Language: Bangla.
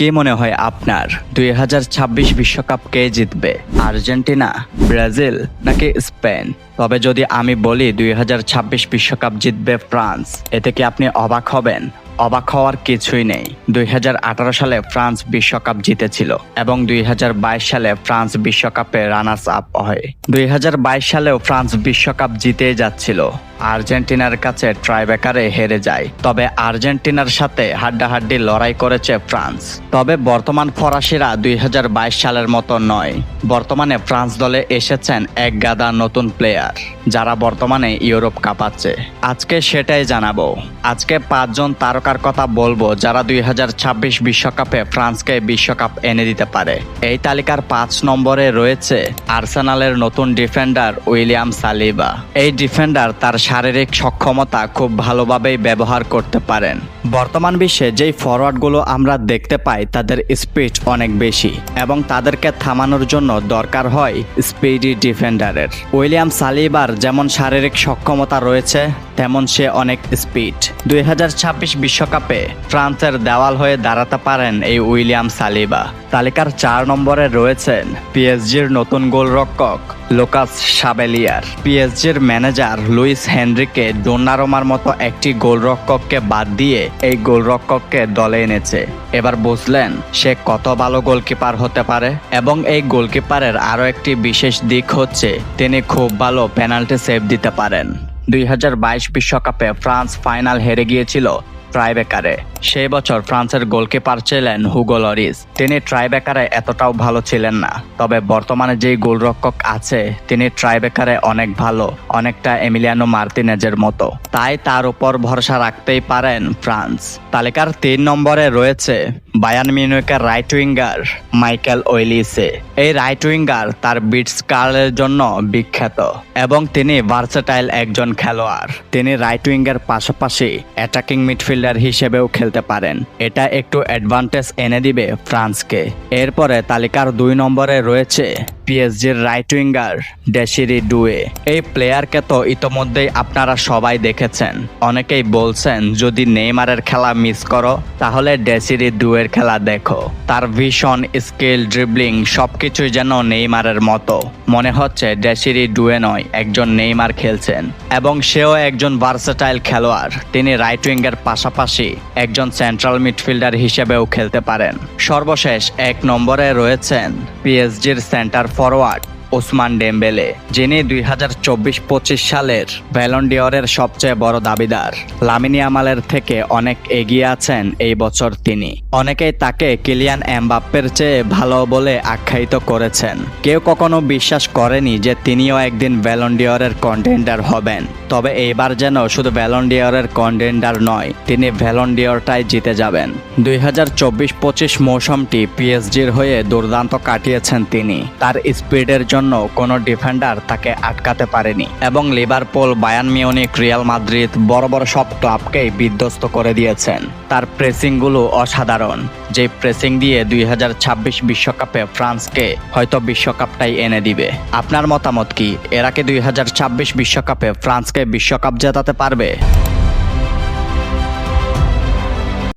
কি মনে হয় আপনার? দুই বিশ্বকাপ কে জিতবে আর্জেন্টিনা, ব্রাজিল নাকি স্পেন? তবে যদি আমি বলি দুই বিশ্বকাপ জিতবে ফ্রান্স, এতে কি আপনি অবাক হবেন? অবাক হওয়ার কিছুই নেই। দুই হাজার আঠারো সালে ফ্রান্স বিশ্বকাপ জিতেছিল এবং দুই সালে ফ্রান্স বিশ্বকাপে রানার্স আপ হয়। দুই সালেও ফ্রান্স বিশ্বকাপ জিতেই যাচ্ছিল। আর্জেন্টিনার কাছে ট্রাইবেকারে হেরে যায়। তবে আর্জেন্টিনার সাথে হাড্ডাহাড্ডি লড়াই করেছে ফ্রান্স। তবে বর্তমান ফরাসিরা দুই হাজার বাইশ সালের মতো নয়। বর্তমানে ফ্রান্স দলে এসেছেন এক গাদা নতুন প্লেয়ার, যারা বর্তমানে ইউরোপ কাঁপাচ্ছে। আজকে সেটাই জানাব। আজকে পাঁচজন তারকার কথা বলব যারা দুই হাজার ছাব্বিশ বিশ্বকাপে ফ্রান্সকে বিশ্বকাপ এনে দিতে পারে। এই তালিকার পাঁচ নম্বরে রয়েছে আর্সেনালের নতুন ডিফেন্ডার উইলিয়াম সালিবা। এই ডিফেন্ডার তার শারীরিক সক্ষমতা খুব ভালোভাবেই ব্যবহার করতে পারেন। বর্তমান বিশ্বে যেই ফরওয়ার্ডগুলো আমরা দেখতে পাই, তাদের স্পিড অনেক বেশি এবং তাদেরকে থামানোর জন্য দরকার হয় স্পিডি ডিফেন্ডারের উইলিয়াম সালিবার যেমন শারীরিক সক্ষমতা রয়েছে, তেমন সে অনেক স্পিড দুই বিশ্বকাপে ফ্রান্সের দেওয়াল হয়ে দাঁড়াতে পারেন এই উইলিয়াম সালিবা। তালিকার চার নম্বরে রয়েছেন পিএসজির নতুন গোলরক্ষক লোকাস সাবেলিয়ার পিএসজির ম্যানেজার লুইস হেনরিকে ডোনারোমার মতো একটি গোলরক্ষককে বাদ দিয়ে এই গোলরক্ষককে দলে এনেছে। এবার বুঝলেন, সে কত ভালো গোলকিপার হতে পারে এবং এই গোলকিপারের আরও একটি বিশেষ দিক হচ্ছে, তিনি খুব ভালো পেনাল্টি সেভ দিতে পারেন। দুই বিশ্বকাপে ফ্রান্স ফাইনাল হেরে গিয়েছিল ট্রাইবেকারে সেই বছর ফ্রান্সের গোলকিপার ছিলেন হুগো লরিস। তিনি ট্রাইবেকারে এতটাও ভালো ছিলেন না। তবে বর্তমানে যেই গোলরক্ষক আছে, তিনি ট্রাইবেকারে অনেক ভালো, অনেকটা এমিলিয়ানো মার্তিনেজের মতো। তাই তার উপর ভরসা রাখতেই পারেন ফ্রান্স। তালিকার তিন নম্বরে রয়েছে বায়ান মিউনিকের রাইট উইঙ্গার মাইকেল ওয়েলিসে। এই রাইট উইঙ্গার তার বিটস কার্লের জন্য বিখ্যাত এবং তিনি ভার্সেটাইল একজন খেলোয়াড়। তিনি রাইট উইঙ্গের পাশাপাশি অ্যাটাকিং মিডফিল্ডার হিসেবেও খেলতে পারেন। এটা একটু অ্যাডভান্টেজ এনে দিবে ফ্রান্সকে। এরপরে তালিকার দুই নম্বরে রয়েছে পিএসজির রাইট উইঙ্গার ডেসিরি ডুয়ে এই প্লেয়ারকে তো ইতোমধ্যেই আপনারা সবাই দেখেছেন। অনেকেই বলছেন, যদি নেইমারের খেলা মিস করো, তাহলে ডেসিরি ডুয়ের খেলা দেখো। তার ভীষণ স্কিল ড্রিবলিং সবকিছুই যেন নেইমারের মতো। মনে হচ্ছে ড্যাশিরি ডুয়ে নয়, একজন নেইমার খেলছেন। এবং সেও একজন ভার্সেটাইল খেলোয়াড়। তিনি রাইট উইঙ্গের পাশাপাশি একজন সেন্ট্রাল মিডফিল্ডার হিসেবেও খেলতে পারেন। সর্বশেষ এক নম্বরে রয়েছেন পিএসজির সেন্টার ফরওয়ার্ড ওসমান ডেম্বেলে, যিনি দুই হাজার চব্বিশ পঁচিশ সালের ভ্যালন্ডিয়রের সবচেয়ে বড় দাবিদার। লামিনিয়ামালের আমালের থেকে অনেক এগিয়ে আছেন এই বছর তিনি। অনেকেই তাকে কিলিয়ান এমবাপ্পের চেয়ে ভালো বলে আখ্যায়িত করেছেন। কেউ কখনো বিশ্বাস করেনি যে তিনিও একদিন ভ্যালন্ডিয়রের কন্টেন্ডার হবেন। তবে এইবার যেন শুধু ভ্যালন্ডিয়রের কন্টেন্ডার নয়, তিনি ভ্যালন্ডিয়রটাই জিতে যাবেন। দুই হাজার চব্বিশ পঁচিশ মৌসুমটি পিএসজির হয়ে দুর্দান্ত কাটিয়েছেন তিনি। তার স্পিডের জন্য কোনো ডিফেন্ডার তাকে আটকাতে পারেনি এবং Liverpool Bayern Munich Real Madrid বড় বড় সব ক্লাবকেই বিধ্বস্ত করে দিয়েছেন। তার প্রেসিংগুলো অসাধারণ, যে প্রেসিং দিয়ে দুই বিশ্বকাপে ফ্রান্সকে হয়তো বিশ্বকাপটাই এনে দিবে। আপনার মতামত কি? এরা কি দুই বিশ্বকাপে ফ্রান্সকে বিশ্বকাপ জেতাতে পারবে?